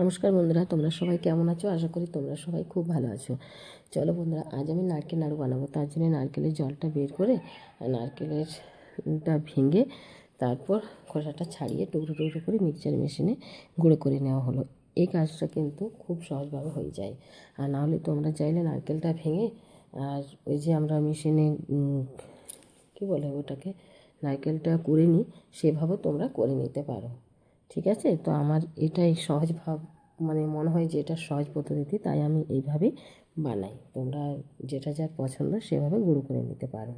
নমস্কার বন্ধুরা, তোমরা সবাই কেমন আছো? আশা করি তোমরা সবাই খুব ভালো আছো। চলো বন্ধুরা, আজ আমি নারকেল নাড়ু বানাবো। তার জন্য নারকেলের জলটা বের করে নারকেলেরটা ভেঙে তারপর খোসাটা ছাড়িয়ে টুকরো টুকরো করে মিক্সচার মেশিনে গুঁড়ো করে নেওয়া হলো। এই কাজটা কিন্তু খুব সহজভাবে হয়ে যায়। আর নাহলে তোমরা চাইলে নারকেলটা ভেঙে, আর ওই যে আমরা মেশিনে কী বলে ওটাকে, নারকেলটা করে নিই, সেভাবে তোমরা করে নিতে পারো। ঠিক আছে? তো আমার এটাই সহজ ভাব মানে মনে হয় যে এটা সহজ পদ্ধতি তাই আমি এইভাবেই বানাই। তোমরা যেটা যার পছন্দ সেভাবে গুঁড়ো করে নিতে পারো।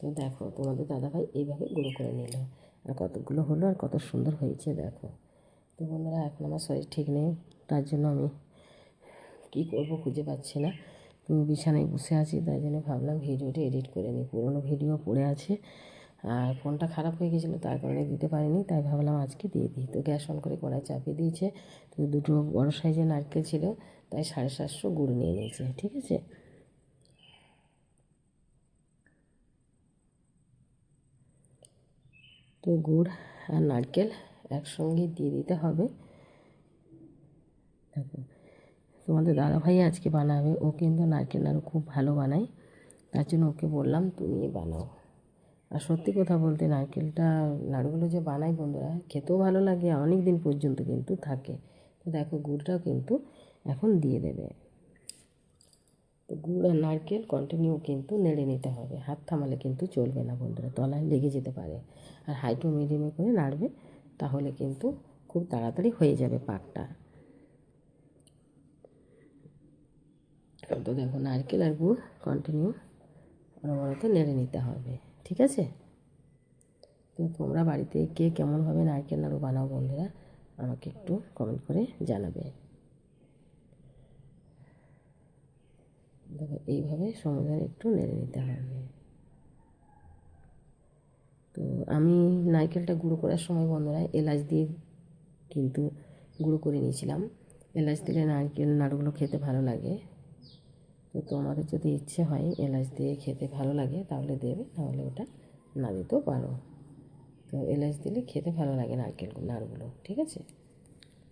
তো দেখো, তোমাদের দাদাভাই এইভাবে গুঁড়ো করে নিল। আর কতগুলো হলো আর কত সুন্দর হয়েছে দেখো। তো বন্ধুরা, এখন আমার শরীর ঠিক নেই, তার জন্য আমি কী করব খুঁজে পাচ্ছি না। বিছানায় বসে আছি, তাই জন্য ভাবলাম ভিডিওটি এডিট করে নিই। পুরোনো ভিডিও পড়ে আছে। আর ফোনটা খারাপ হয়ে গেছিল, তার কারণে দিতে পারিনি, তাই ভাবলাম আজকে দিয়ে দিই। তো গ্যাস অন করে কড়াই চাপিয়ে দিয়েছে, তো দুটো বড়ো সাইজের নারকেল ছিল, তাই সাড়ে সাতশো গুড় নিয়ে নিয়েছে, ঠিক আছে? তো গুড় আর নারকেল একসঙ্গে দিয়ে দিতে হবে। দেখো, তোমাদের দাদাভাই আজকে বানাবে, ও কিন্তু নারকেল নাড়ু খুব ভালো বানায়, তার জন্য ওকে বললাম তুমি বানাও। আর সত্যি কথা বলতে নারকেলটা, নাড়ুগুলো যে বানাই বন্ধুরা, খেতেও ভালো লাগে অনেক দিন পর্যন্ত কিন্তু থাকে। তো দেখো গুড়টাও কিন্তু এখন দিয়ে দেবে। তো গুড় আর নারকেল কন্টিনিউ কিন্তু নেড়ে নিতে হবে। হাত থামালে কিন্তু চলবে না বন্ধুরা, তলায় লেগে যেতে পারে। আর হাই টু মিডিয়ামে করে নাড়বে, তাহলে কিন্তু খুব তাড়াতাড়ি হয়ে যাবে পাকটা। তো দেখো নারকেল আর গুড় কন্টিনিউ অনবরত নেড়ে নিতে হবে। ঠিক আছে? তো তোমরা বাড়িতে কে কেমনভাবে নারকেল নাড়ু বানাও বন্ধুরা, আমাকে একটু কমেন্ট করে জানাবে। দেখো, এইভাবে সমুদ্রে একটু নেড়ে নিতে হবে। তো আমি নারকেলটা গুঁড়ো করার সময় বন্ধুরা এলাচ দিয়ে কিন্তু গুঁড়ো করে নিয়েছিলাম। এলাচ দিলে নারকেল নাড়ুগুলো খেতে ভালো লাগে। তো তোমাদের যদি ইচ্ছে হয় এলাচ দিয়ে খেতে ভালো লাগে তাহলে দেবে, নাহলে ওটা না দিতেও পারো। তো এলাচ দিলে খেতে ভালো লাগে নারকেল নাড়ুগুলো, ঠিক আছে?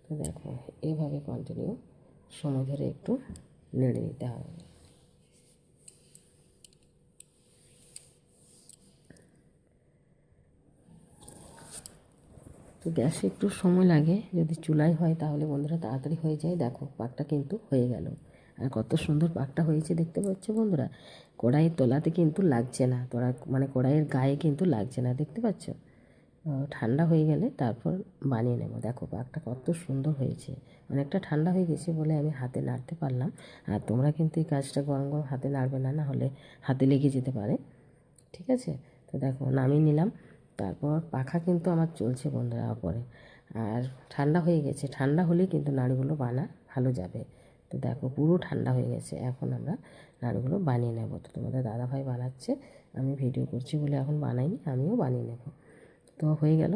তো দেখো এইভাবে কন্টিনিউ সময় ধরে একটু নেড়ে নিতে হবে। তো গ্যাসে একটু সময় লাগে, যদি চুলায় হয় তাহলে বন্ধুরা তাড়াতাড়ি হয়ে যায়। দেখো, পাকটা কিন্তু হয়ে গেল। আর কত সুন্দর পাকটা হয়েছে দেখতে পাচ্ছ বন্ধুরা? কড়াইয়ের তলাতে কিন্তু লাগছে না। তোরা মানে কড়াইয়ের গায়ে কিন্তু লাগছে না, দেখতে পাচ্ছ? ঠান্ডা হয়ে গেলে তারপর বানিয়ে নেব। দেখো পাকটা কত সুন্দর হয়েছে। অনেকটা ঠান্ডা হয়ে গেছে বলে আমি হাতে নাড়তে পারলাম। আর তোমরা কিন্তু এই কাজটা গরম গরম হাতে নাড়বে না না হলে হাতে লেগে যেতে পারে। ঠিক আছে? তো দেখো নামিয়ে নিলাম। তারপর পাখা কিন্তু আমার চলছে বন্ধুরা পরে আর ঠান্ডা হয়ে গেছে। ঠান্ডা হলেই কিন্তু নাড়িগুলো বানা ভালো যাবে। তো দেখো পুরো ঠান্ডা হয়ে গেছে, এখন আমরা নাড়ুগুলো বানিয়ে নেব। তো তোমাদের দাদাভাই বানাচ্ছে, আমি ভিডিও করছি বলে এখন বানাইনি, আমিও বানিয়ে নেব। তো হয়ে গেল